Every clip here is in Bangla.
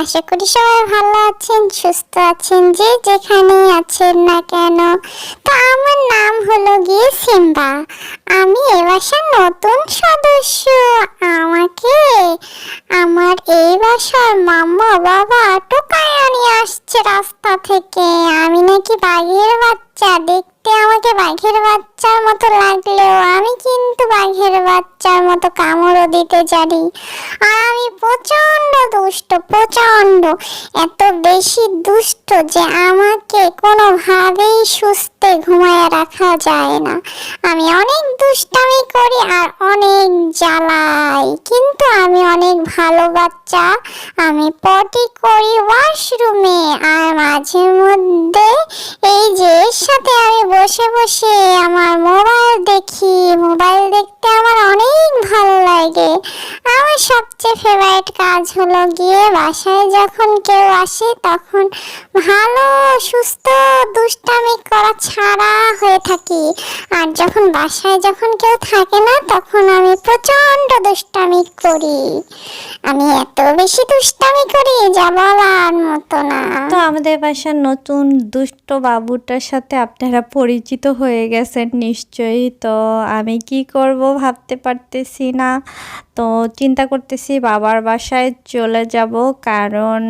আশা করি সবাই ভালো আছেন, সুস্থ আছেন, যে যেখানেই আছেন না কেন। তো আমার নাম হলো গিয়ে সিম্বা। আমি এ বাসার নতুন সদস্য। আমাকে, আমার এই বাসার মাম্মা, বাবা টোকায় নিয়ে আসছে রাস্তা থেকে। আমি নাকি বাঘের বাচ্চা। দেখতে আমাকে বাঘের বাচ্চার মতো লাগলেও আমি কিন্তু বাঘের বাচ্চার মতো কামড়ও দিতে জানি। আর আমি প্রচণ্ড দুষ্ট, প্রচণ্ড। এত বেশি দুষ্ট যে আমাকে কোনোভাবেই সুস্থে ঘুমায় রাখা যায় না। আমি অনেক দুষ্টামি করি আর অনেক জ্বালাই। কিন্তু আমি অনেক ভালো বাচ্চা। আমি পটি করি ওয়াশরুমে আর মাঝে মধ্যে এই যে এর সাথে আমি বসে বসে আমার মোবাইল দেখি। মোবাইল দেখতে আমার অনেক ভালো লাগে। আমার সবচেয়ে ফেভারিট কাজ হলো গিয়ে বাসায় যখন কেউ আসে তখন ভালো, সুস্থ, দুষ্টামি করা ছাড়া হয়ে থাকি। আর যখন বাসায় যখন কেউ থাকে না তখন আমি প্রচণ্ড দুষ্টামি করি। আমি এত বেশি দুষ্টামি করি যা বলার মতো না। তো আমাদের বাসার নতুন দুষ্ট বাবুটার সাথে আপনারা পরিচিত হয়ে গেছেন নিশ্চয়ই। তো আমি কি করব ভাবতে পারতেছি না। তো চিন্তা করতেছি বাবার বাসায় চলে যাব কারণ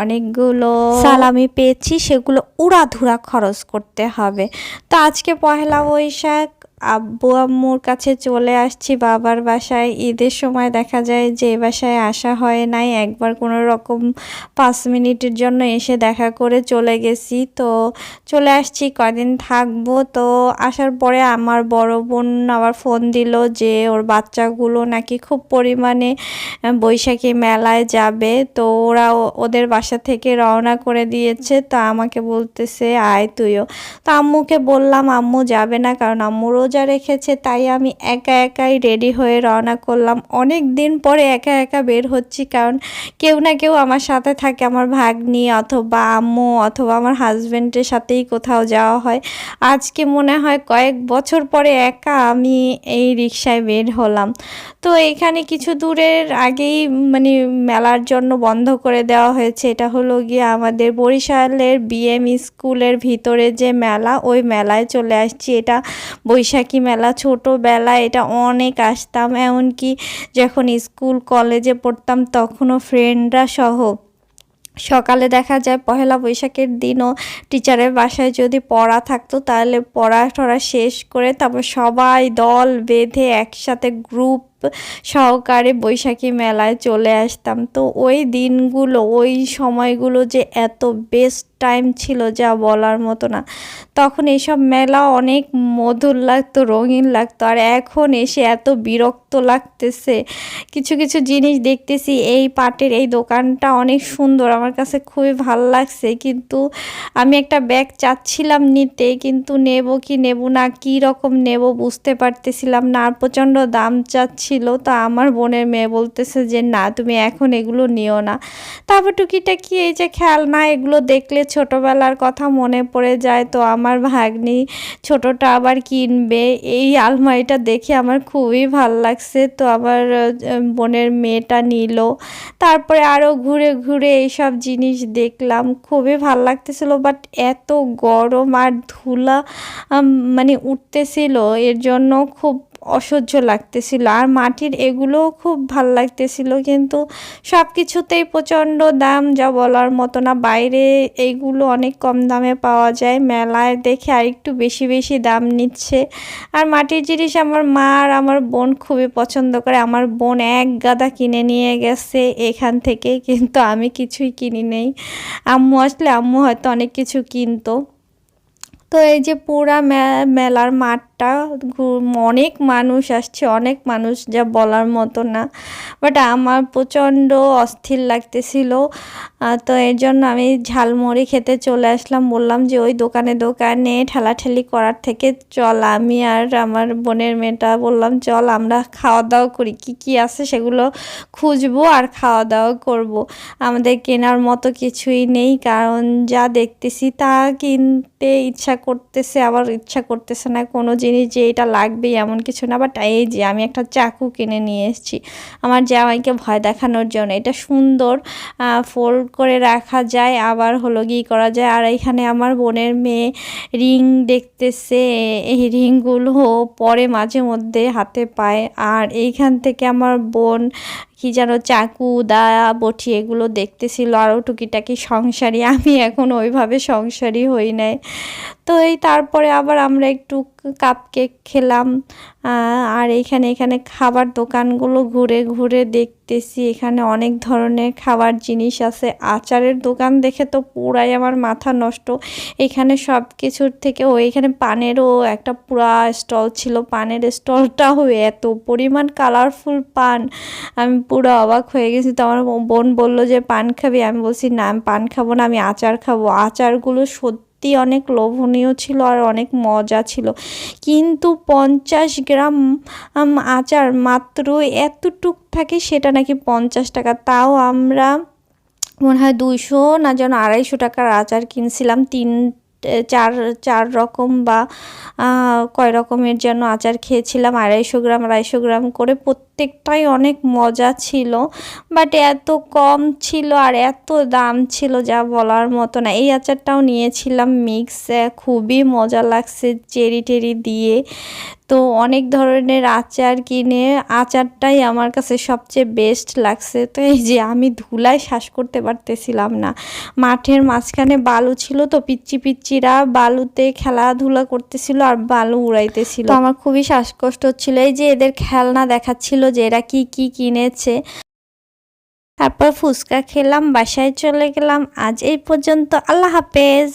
অনেকগুলো সালামি পেয়েছি সেগুলো উড়াধুরা খরচ করতে হবে। তো আজকে পহেলা বৈশাখ আব্বু আম্মুর কাছে চলে আসছি বাবার বাসায়। ঈদের সময় দেখা যায় যে বাসায় আসা হয় নাই। একবার কোনো রকম পাঁচ মিনিটের জন্য এসে দেখা করে চলে গেছি। তো চলে আসছি কদিন থাকব? তো আসার পরে আমার বড় বোন আবার ফোন দিল যে ওর বাচ্চাগুলো নাকি খুব পরিমাণে বৈশাখী মেলায় যাবে। তো ওরা ওদের বাসা থেকে রওনা করে দিয়েছে। তো আমাকে বলতেছে, আয় তুইও। তো আম্মুকে বললাম, আম্মু যাবে না। কারণ আম্মু রোজা রেখেছে, তাই আমি একা একাই রেডি হয়ে রওনা করলাম। অনেক দিন পরে একা একা বের হচ্ছি, কারণ কেউ না কেউ আমার সাথে থাকে, আমার ভাগ্নি অথবা আম্মু অথবা আমার হাজব্যান্ডের সাথেই কোথাও যাওয়া হয়। আজকে মনে হয় কয়েক বছর পরে একা আমি এই রিক্সায় বের হলাম। তো এখানে কিছু দূরের আগেই মানে মেলার জন্য বন্ধ করে দেওয়া হয়েছে। এটা হলো গিয়ে আমাদের বরিশালের বিএম স্কুলের ভিতরে যে মেলা, ওই মেলায় চলে আসছি। এটা বৈশাখী মেলা ছোটোবেলায় এটা অনেক আসতাম। এমনকি যখন স্কুল, কলেজে পড়তাম তখনও ফ্রেন্ডরা সহ। সকালে দেখা যায় পহেলা বৈশাখের দিনও টিচারের বাসায় যদি পড়া থাকতো তাহলে পড়া টড়া শেষ করে তারপর সবাই দল বেঁধে একসাথে গ্রুপ সহকারে বৈশাখী মেলায় চলে আসতাম। তো ওই দিনগুলো, ওই সময়গুলো যে এত বেস্ট টাইম ছিল যা বলার মতো না। তখন এইসব মেলা অনেক মধুর লাগতো, রঙিন লাগতো, আর এখন এসে এত বিরক্ত লাগতেছে। কিছু কিছু জিনিস দেখতেছি, এই পাটের এই দোকানটা অনেক সুন্দর, আমার কাছে খুবই ভালো লাগছে, কিন্তু আমি একটা ব্যাগ চাচ্ছিলাম নিতে, কিন্তু নেব কি নেব না, কি রকম নেব বুঝতে পারতেছিলাম না, আর প্রচণ্ড দাম চাচ্ছিল, তো আমার বোনের মেয়ে বলতেছে যে, না, তুমি এখন এগুলো নিও না। তারপর টুকিটা কি এই যে খেলনা, এগুলো দেখলে ছোটবেলার কথা মনে পড়ে যায়, তো আমার ভাগ্নি ছোটটা আবার কিনবে। এই আলমারিটা দেখে আমার খুবই ভালো লাগছে, তো আমার বোনের মেয়েটা নিল। তারপরে আরও ঘুরে ঘুরে এইসব জিনিস দেখলাম, খুবই ভালো লাগতেছিল বাট এত গরম আর ধুলা মানে উঠতেছিল, এর জন্য খুব অসহ্য লাগতেছিল। আর মাটির এগুলোও খুব ভালো লাগতেছিল, কিন্তু সব কিছুতেই প্রচণ্ড দাম যা বলার মতো না। বাইরে এইগুলো অনেক কম দামে পাওয়া যায়, মেলায় দেখে আর একটু বেশি বেশি দাম নিচ্ছে। আর মাটির জিনিস আমার মা আর আমার বোন খুবই পছন্দ করে। আমার বোন এক গাদা কিনে নিয়ে গেছে এখান থেকে, কিন্তু আমি কিছুই কিনি নেই। আম্মু আসলে আম্মু হয়তো অনেক কিছু কিনতো। তো এই যে পুরা মেলার মাঠটা ঘু- অনেক মানুষ আসছে, অনেক মানুষ যা বলার মতো না। বাট আমার প্রচণ্ড অস্থির লাগতেছিল। তো এর জন্য আমি ঝালমুড়ি খেতে চলে আসলাম। বললাম যে, ওই দোকানে দোকানে ঠেলাঠেলি করার থেকে চল, আমি আর আমার বোনের মেয়েটা বললাম, চল, আমরা খাওয়া দাওয়া করি। কি কি আছে সেগুলো খুঁজবো আর খাওয়া দাওয়া করব। আমাদের কেনার মতো কিছুই নেই, কারণ যা দেখতেছি তা কিনতে ইচ্ছা করতেছে, আবার ইচ্ছা করতেছে না কোনো জিনিস যে এটা লাগবে এমন কিছু না বাট এই যে আমি একটা চাকু কিনে নিয়ে এসেছি। আমার জামাইকে ভয় দেখানোর জন্য। এটা সুন্দর ফোল্ড করে রাখা যায়, আবার হলো গি করা যায়। আর এখানে আমার বোনের মেয়ে রিং দেখতেছে, এই রিংগুলো পরে মাঝে মধ্যে হাতে পায়। আর এইখান থেকে আমার বোন কি যেন চাকু, দা, বটি এগুলো দেখতেছিল আরও টুকিটাকি সংসারী। আমি এখন ওইভাবে সংসারী হই নাই। তো এই তারপরে আবার আমরা একটু কাপ কেক খেলাম আর এখানে এখানে খাবার দোকানগুলো ঘুরে ঘুরে দেখতেছি, এখানে অনেক ধরনের খাবার জিনিস আছে। আচারের দোকান দেখে তো পুরাই আমার মাথা নষ্ট। এখানে সব কিছুর থেকে ও, এখানে পানেরও একটা পুরা স্টল ছিল। পানের স্টলটাও এত পরিমাণ কালারফুল পান। আমি পুরো অবাক হয়ে গেছি। তো আমার বোন বলল যে, পান খাবি? আমি বলছি, না, আমি পান খাব না, আমি আচার খাব। আচারগুলো সত্যি অনেক লোভনীয় ছিল আর অনেক মজা ছিল। কিন্তু পঞ্চাশ গ্রাম আচার মাত্র এতটুক থাকে সেটা নাকি পঞ্চাশ টাকা। তাও আমরা মনে হয় দুইশো না যেন আড়াইশো টাকার আচার কিনছিলাম, তিন চার চার রকম বা কয় রকমের যেন আচার খেয়েছিলাম, আড়াইশো গ্রাম আড়াইশো গ্রাম করে প্রত্যেকটাই অনেক মজা ছিল বাট এত কম ছিল আর এত দাম ছিল যা বলার মতো না। এই আচারটাও নিয়েছিলাম মিক্স খুবই মজা লাগছে, চেরি টেরি দিয়ে। তো অনেক ধরনের আচার কিনে আচারটাই আমার কাছে সবচেয়ে বেস্ট লাগছে। তো এই যে আমি ধুলায় শ্বাস করতে পারতেছিলাম না। মাঠের মাঝখানে বালু ছিল তো পিচ্চি পিচ্চিরা বালুতে খেলাধুলা করতেছিল আর বালু উড়াইতেছিল। আমার খুবই শ্বাসকষ্ট হচ্ছিল। এই যে এদের খেলনা দেখাচ্ছিল যে এরা কি কি কিনেছে। তারপর ফুচকা খেলাম, বাসায় চলে গেলাম। আজ এই পর্যন্ত। আল্লাহ হাফেজ।